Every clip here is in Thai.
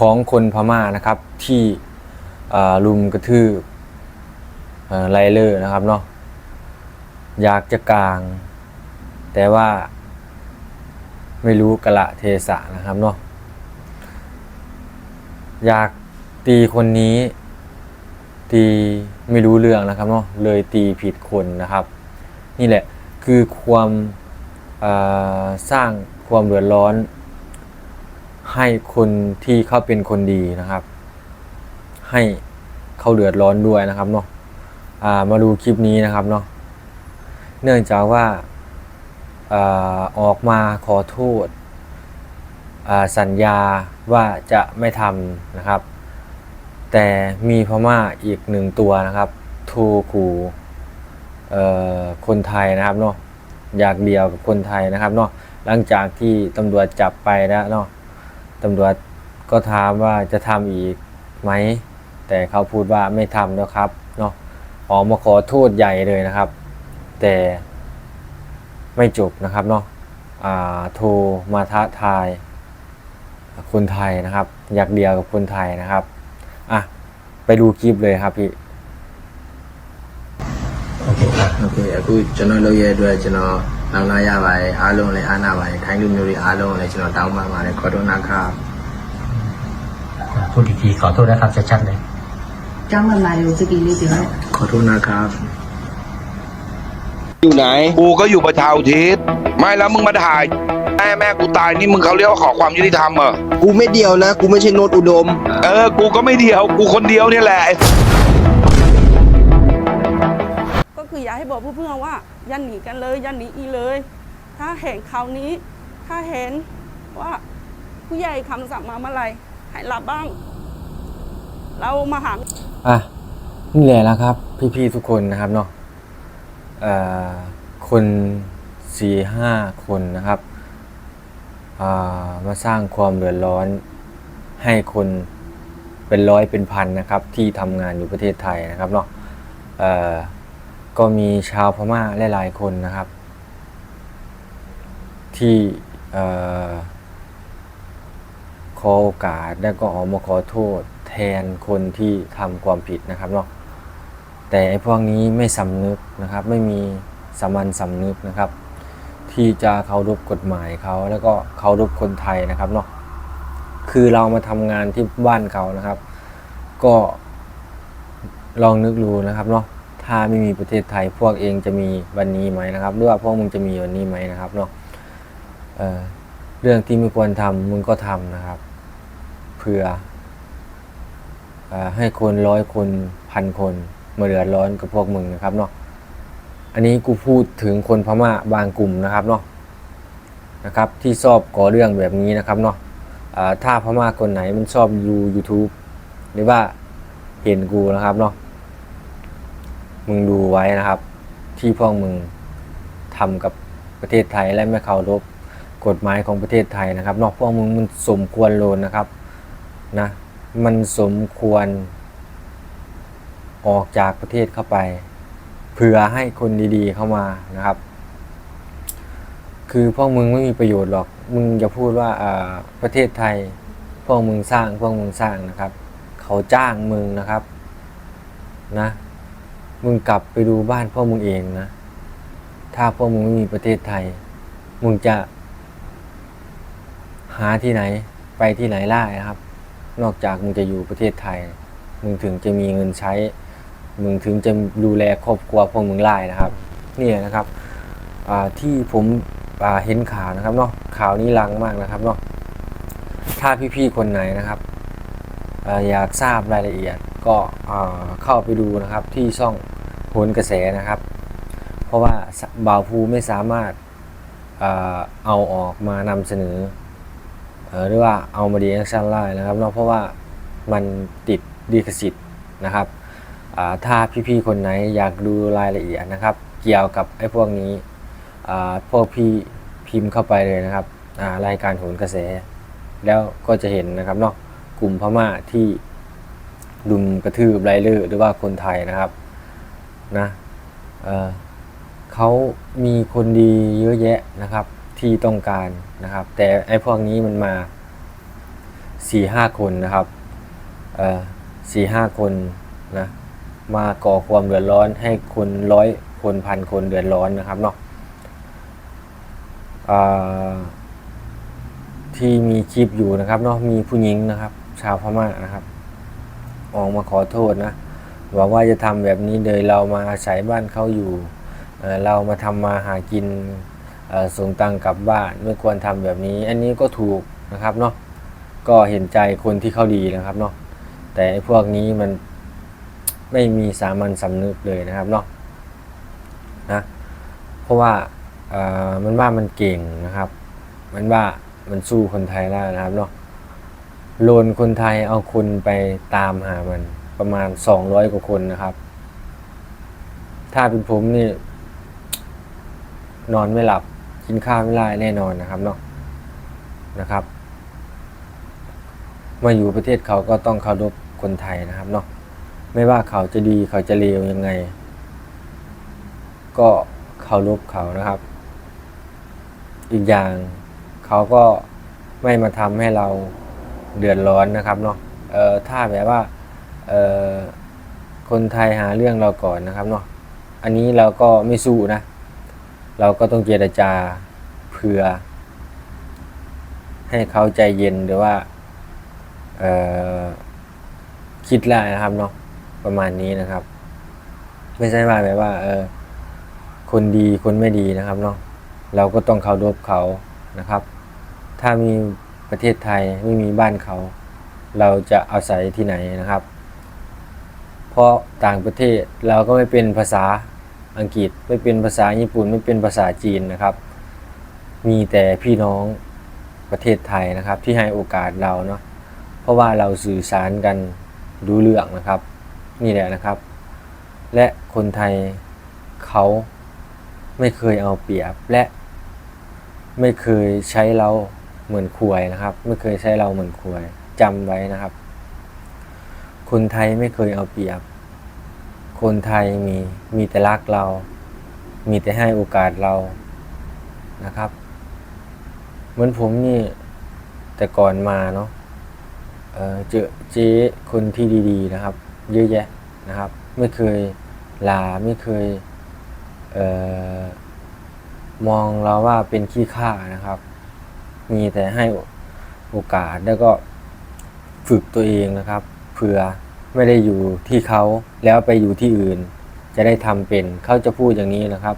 ของคนพม่านะครับที่ลุมกระทืบเอ่อไลเลอร์นะครับเนาะอยากจะกลาง แต่ว่าไม่รู้กะละเทศะนะครับเนาะอยากตีคนนี้ ตีไม่รู้เรื่องนะครับเนาะเลยตีผิดคนนะครับ นี่แหละคือความาสร้างความเดือดร้อน ให้คนที่เขาเป็นคนดีนะครับ ให้เขาเดือดร้อนด้วยนะครับเนาะมาดูคลิปนี้นะครับเนาะเนื่องจากว่าอออกมาขอโทษสัญญาว่าจะไม่ทำนะครับ แต่มีพม่าอีกหนึ่งตัวนะครับโทรขู่คนไทยนะครับเนาะอยากเดียวกับคนไทยนะครับเนาะหลังจากที่ตำรวจจับไปแล้วเนาะ ตำรวจก็ถามว่าจะทำอีกไหม แต่เขาพูดว่าไม่ทำแล้วครับเนาะออกมาขอโทษใหญ่เลยนะครับ แต่ไม่จบนะครับเนาะอ่าโทรมาท้าทายคนไทยนะครับ อยากเดียวกับคนไทยนะครับ อ่ะ ไปดูคลิปเลยครับพี่ โอเคครับ โอเคအခုကျွန်တော်လုပ်ရတဲ့အတွက်ကျွန်တော် နောက်လာရပါတယ်အားလုံးလည်းအားနာပါတယ်ထိုင်းလူမျိုးတွေအားလုံးလည်းကျွန်တော်တောင်းပန်ပါတယ်ခေါ်တော့နာခါ พูดอีกทีขอโทษนะครับชัดๆเลย ကျောင်းမလာရုံစကီလေးပြော ခေါ်တော့နာခါ อยู่ไหน กูก็อยู่ประชาอุทิศไม่แล้วมึงมาถ่ายแม่แม่กูตายนี่มึงเขาเรียกว่าขอความยุติธรรมเหรอ กูไม่เดียวนะ กูไม่ใช่โนตอุดม เออ กูก็ไม่เดียว กูคนเดียวเนี่ยแหละ ให้บอกเพื่อนๆว่าอย่าหนีกันเลยอย่าหนีอีเลย ถ้าเห็นคราวนี้ ถ้าเห็นว่าผู้ใหญ่คำสั่งมาเมื่อไหรให้รับบ้าง เรามาหาอะนี่แหละแล้วครับ พี่ๆทุกคนนะครับเนาะเอ่อคนสี่ห้าคนนะครับมาสร้างความเดือดร้อนให้คนเป็นร้อยเป็นพันนะครับที่ทำงานอยู่ประเทศไทยนะครับเนาะ ก็มีชาวพม่าหลายๆคนนะครับ ที่ขอโอกาสแล้วก็ออกมาขอโทษแทนคนที่ทำความผิดนะครับเนาะแต่ไอ้พวกนี้ไม่สำนึกนะครับ ไม่มีสามัญสำนึกนะครับ ที่จะเคารพกฎหมายเขาแล้วก็เคารพคนไทยนะครับเนาะคือเรามาทำงานที่บ้านเขานะครับ ก็ลองนึกดูนะครับเนาะ ถ้าไม่มีประเทศไทย พวกเองจะมีวันนี้ไหมนะครับหรือว่าพวกมึงจะมีวันนี้ไหมนะครับเนาะเเรื่องที่ไม่ควรทำมึงก็ทำนะครับ เพื่ออให้คนร้อยคนพันคนมาเดือดร้อนกับพวกมึงนะครับเนาะอันนี้กูพูดถึงคนพม่าบางกลุ่มนะครับเนาะนะครับ ที่ชอบก่อเรื่องแบบนี้นะครับเนาะถ้าพม่าคนไหนมันชอบดู YouTube หรือว่าเห็นกูนะครับเนาะ มึงดูไว้นะครับ ที่พวกมึงทำกับประเทศไทยและไม่เคารพกฎหมายของประเทศไทยนะครับ นอกพวกมึงมันสมควรโลนนะครับนะมันสมควร ออกจากประเทศเข้าไปเพื่อให้คนดีๆเข้ามานะครับ คือพวกมึงไม่มีประโยชน์หรอก มึงจะพูดว่าอ่าประเทศไทย พวกมึงสร้างพวกมึงสร้างนะครับ เขาจ้างมึงนะครับนะ มึงกลับไปดูบ้านพวกมึงเองนะ ถ้าพวกมึงไม่มีประเทศไทย มึงจะ หาที่ไหนไปที่ไหนได้นะครับ นอกจากมึงจะอยู่ประเทศไทย มึงถึงจะมีเงินใช้ มึงถึงจะดูแลครอบครัวพวกมึงได้นะครับเนี่ยนะครับที่ผมเห็นข่าวนะครับเนาะข่าวนี้ลังมากนะครับเนาะถ้าพี่ๆคนไหนนะครับออยากทราบรายละเอียดก็เข้าไปดูนะครับที่ช่อง โหนกระแสนะครับ เพราะว่าบ่าวภูไม่สามารถเอาออกมานำเสนอหรือว่าเอามาดีแอคชั่นไล่นะครับเนาะเพราะว่ามันติดดีคสิทธิ์นะครับถ้าพี่ๆคนไหนอยากดูรายละเอียดนะครับ เกี่ยวกับไอ้พวกนี้พวกพี่พิมพ์เข้าไปเลยนะครับรายการโหนกระแส แล้วก็จะเห็นนะครับเนาะกลุ่มพม่าที่ลุมกระทืบไรเลอร์หรือว่าคนไทยนะครับ นะเเขามีคนดีเยอะแยะนะครับ ที่ต้องการนะครับ แต่ไอ้พวกนี้มันมาสี่ห้าคนนะครับสี่ห้าคนนะมาก่อความเดือดร้อนให้คนร้อยคนพันคนเดือดร้อนนะครับเนาะที่มีคลิปอยู่นะครับเนาะมีผู้หญิงนะครับ ชาวพม่านะครับ ออกมาขอโทษนะ บอกว่าจะทำแบบนี้เลยเรามาอาศัยบ้านเขาอยู่เเรามาทำมาหากินส่งตังกลับบ้านไม่ควรทำแบบนี้ อันนี้ก็ถูกนะครับเนาะก็เห็นใจคนที่เขาดีนะครับเนาะแต่พวกนี้มันไม่มีสามัญสำนึกเลยนะครับเนาะนะเพราะว่ามันว่ามันเก่งนะครับ มันว่ามันสู้คนไทยได้นะครับเนาะโลนคนไทยเอาคนไปตามหามัน ประมาณ 200 กว่าคนนะครับ ถ้าเป็นผมนี่ นอนไม่หลับ กินข้าวไม่ได้แน่นอนนะครับเนาะนะครับมาอยู่ประเทศเขาก็ต้องเคารพคนไทยนะครับเนาะไม่ว่าเขาจะดีเขาจะเลวยังไง ก็เคารพเขานะครับ อีกอย่างเขาก็ไม่มาทำให้เราเดือดร้อนนะครับเนาะเอ่อถ้าแบบว่า คนไทยหาเรื่องเราก่อนนะครับเนาะอันนี้เราก็ไม่สู้นะ เราก็ต้องเจรจาเพื่อ ให้เขาใจเย็นหรือว่าคิดได้นะครับเนาะประมาณนี้นะครับ ไม่ใช่ว่าแบบว่าเออคนดีคนไม่ดีนะครับเนาะเราก็ต้องเคารพเขานะครับ ถ้ามีประเทศไทยไม่มีบ้านเขา เราจะอาศัยที่ไหนนะครับ เพราะต่างประเทศเราก็ไม่เป็นภาษาอังกฤษไม่เป็นภาษาญี่ปุ่นไม่เป็นภาษาจีนนะครับ มีแต่พี่น้องประเทศไทยนะครับ ที่ให้โอกาสเราเนาะเพราะว่าเราสื่อสารกันรู้เรื่องนะครับ นี่แหละนะครับ และคนไทยเขาไม่เคยเอาเปรียบและไม่เคยใช้เราเหมือนควยนะครับ ไม่เคยใช้เราเหมือนควยจำไว้นะครับ คนไทยไม่เคยเอาเปรียบ คนไทยมีมีแต่รักเรา มีแต่ให้โอกาสเรานะครับ เหมือนผมนี่แต่ก่อนมาเนาะเเจอเจ๊คนที่ดีๆนะครับ เยอะแยะนะครับ ไม่เคยลาไม่เคยเออมองเราว่าเป็นขี้ข้านะครับ มีแต่ให้โอกาสแล้วก็ฝึกตัวเองนะครับ ผื่อไม่ได้อยู่ที่เขาแล้วไปอยู่ที่อื่น จะได้ทำเป็นเขาจะพูดอย่างนี้นะครับ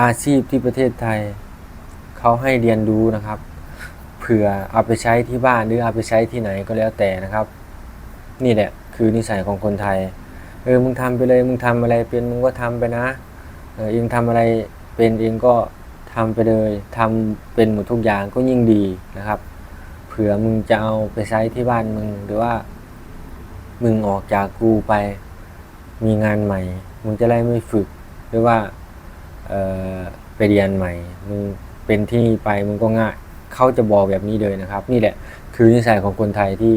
อาชีพที่ประเทศไทยเขาให้เรียนรู้นะครับ เผื่อเอาไปใช้ที่บ้านหรือเอาไปใช้ที่ไหนก็แล้วแต่นะครับ นี่แหละคือนิสัยของคนไทยเออมึงทำไปเลยมึงทำอะไรเป็นมึงก็ทำไปนะเออเองทำอะไรเป็นเองก็ทำไปเลยทำเป็นหมดทุกอย่างก็ยิ่งดีนะครับ เผื่อมึงจะเอาไปใช้ที่บ้านมึงหรือว่า มึงออกจากกูไป มีงานใหม่ มึงจะได้ไม่ฝึก หรือว่าไปเรียนใหม่ มึงเป็นที่ไปมึงก็ง่าย เขาจะบอกแบบนี้เลยนะครับ นี่แหละคือนิสัยของคนไทยที่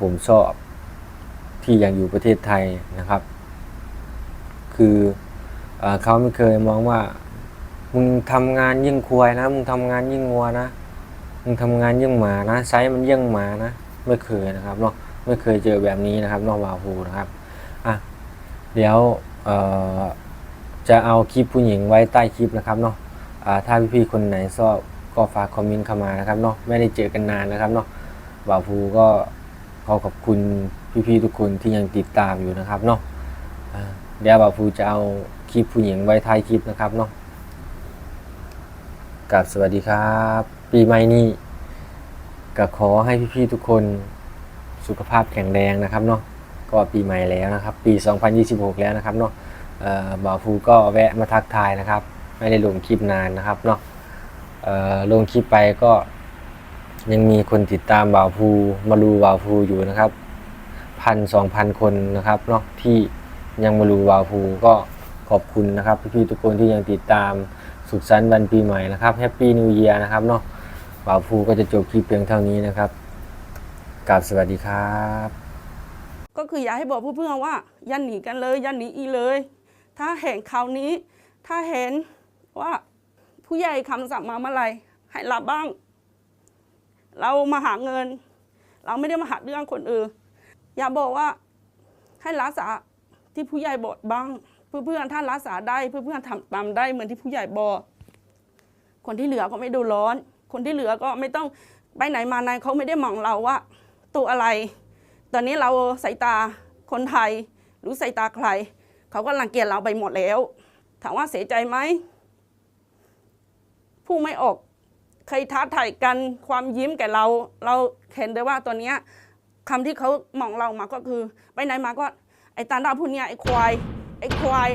ผมชอบที่ยังอยู่ประเทศไทยนะครับ คือเอเขาไม่เคยมองว่า มึงทำงานยิ่งควายนะ มึงทำงานยิ่งงัวนะ มึงทำงานยิ่งหมานะไซส์มันยิ่งหมานะ ไม่เคยนะครับเนาะ ไม่เคยเจอแบบนี้นะครับนอกวาฮูนะครับอะเดี๋ยวจะเอาคลิปผู้หญิงไว้ใต้คลิปนะครับเนาะอ่าถ้าพี่ๆคนไหนชอบก็ฝากคอมเมนต์เข้ามานะครับเนาะไม่ได้เจอกันนานนะครับเนาะบ่าวภูก็ขอขอบคุณพี่ๆทุกคนที่ยังติดตามอยู่นะครับเนาะอ่าเดี๋ยวบ่าวภูจะเอาคลิปผู้หญิงไว้ท้ายคลิปนะครับเนาะกับสวัสดีครับ ปีใหม่นี้ก็ขอให้พี่ๆทุกคน สุขภาพแข็งแรงนะครับเนาะก็ปีใหม่แล้วนะครับ ปี 2026 แล้วนะครับเนาะบ่าวฟูก็แวะมาทักทายนะครับ ไม่ได้ลงคลิปนานนะครับเนาะลงคลิปไปก็ยังมีคนติดตามบ่าวฟูมาดูบ่าวฟูอยู่นะครับพันสองพันคนนะครับเนาะที่ยังมาดูบ่าวฟูก็ขอบคุณนะครับพี่ๆทุกคนที่ยังติดตามสุขสันต์วันปีใหม่นะครับแฮปปี้นิว e ย r นะครับเนาะบ่าวภูก็จะจบคลิปเพียงเท่านี้นะครับ กราบสวัสดีครับ ก็คืออยากให้บอกเพื่อนๆว่าอย่าหนีกันเลยอย่าหนีอีเลย ถ้าเห็นคราวนี้ ถ้าเห็นว่าผู้ใหญ่คำสั่งมาเมื่อไหร่ให้รับบ้าง เรามาหาเงิน เราไม่ได้มาหาเรื่องคนอื่นอย่าบอกว่าให้รักษาที่ผู้ใหญ่บอกบ้าง เพื่อนๆท่านรักษาได้เพื่อนๆทำตามได้เหมือนที่ผู้ใหญ่บอกคนที่เหลือก็ไม่ดูร้อน คนที่เหลือก็ไม่ต้องไปไหนมาไหนเขาไม่ได้มองเราว่า ตัวอะไร ตอนนี้เราสายตาคนไทย หรือสายตาใคร เขาก็รังเกียจเราไปหมดแล้ว ถามว่าเสียใจไหมผู้ไม่ออกเคยท้าทายกันความยิ้มแก่เรา เราเห็นได้ว่าตอนเนี้ยคำที่เขามองเรามาก็คือ ไปไหนมาก็ไอ้ตาดาพูดเนี่ยไอ้ควายไอ้ควาย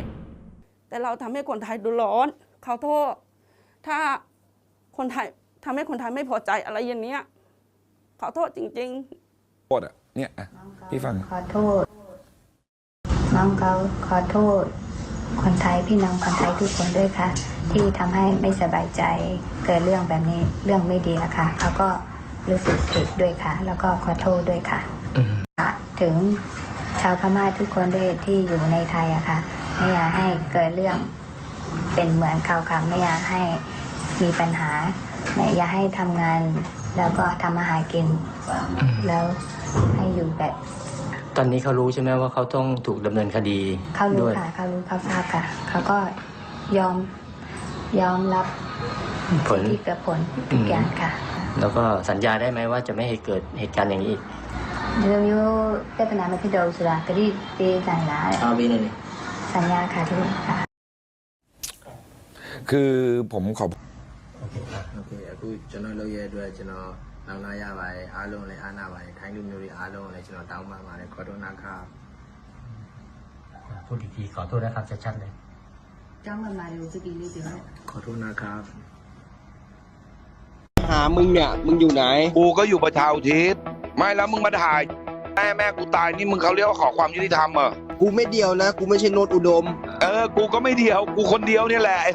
แต่เราทำให้คนไทยดูร้อนเขาโทษ ถ้าคนไทยทำให้คนไทยไม่พอใจอะไรอย่างเนี้ยขอโทษจริง ๆ โคตรอะเนี่ยอะพี่ฟัง ขอโทษ น้องเขาขอโทษ คนไทยพี่น้องคนไทยทุกคนด้วยค่ะ ที่ทำให้ไม่สบายใจเกิดเรื่องแบบนี้เรื่องไม่ดีนะคะเขาก็รู้สึกผิดด้วยค่ะ แล้วก็ขอโทษด้วยค่ะค่ะ ถึงชาวพม่าทุกคนด้วยที่อยู่ในไทยอะค่ะ ไม่อยากให้เกิดเรื่องเป็นเหมือนเขาค่ะไม่อยากให้มีปัญหาไม่อยากให้ทำงาน แล้วก็ทำอาหารกิน แล้วให้อยู่แบบตอนนี้เขารู้ใช่ไหมว่าเขาต้องถูกดำเนินคดีเขารู้ค่ะเขารู้เขาทราบค่ะเขาก็ยอมยอมรับผล ที่เกิดผลทุกอย่างค่ะแล้วก็สัญญาได้ไหมว่าจะไม่ให้เกิดเหตุการณ์อย่างนี้อีก เดี๋ยวมิวได้พนานมาที่เดาสุดากรีดีสัญญาเอาบีหน่อยสัญญาค่ะทุกคนค่ะ คือผมขอโอเคโ Okey, aku, aku Cina lawyer dua Cina န်တော်လုပ်ရတဲ့အတွက်ကျွန်တော်နောက်လာရပါတယ်အားလုံးလည်းအားနာပါတယ်ခိုင်းလူမျိုးတွေအားလုံးလည်းကျွန်တော်တောင်းပန်ပါတယ်ခေါ်တော့နာခါ พูดอีกทีขอโทษนะครับชัดๆเลย ကျောင်းမမာတွေကိုစပီလေးပြောတယ် ခေါ်တော့နာခါ หามึงเนี่ย มึงอยู่ไหน กูก็อยู่ประชาอุทิศไม่แล้วมึงมาถ่ายแม่แม่กูตายนี่มึงเขาเรียกว่าขอความยุติธรรมเหรอ กูไม่เดียวนะ กูไม่ใช่โนตอุดม เออ กูก็ไม่เดียว กูคนเดียวเนี่ยแหละไอ้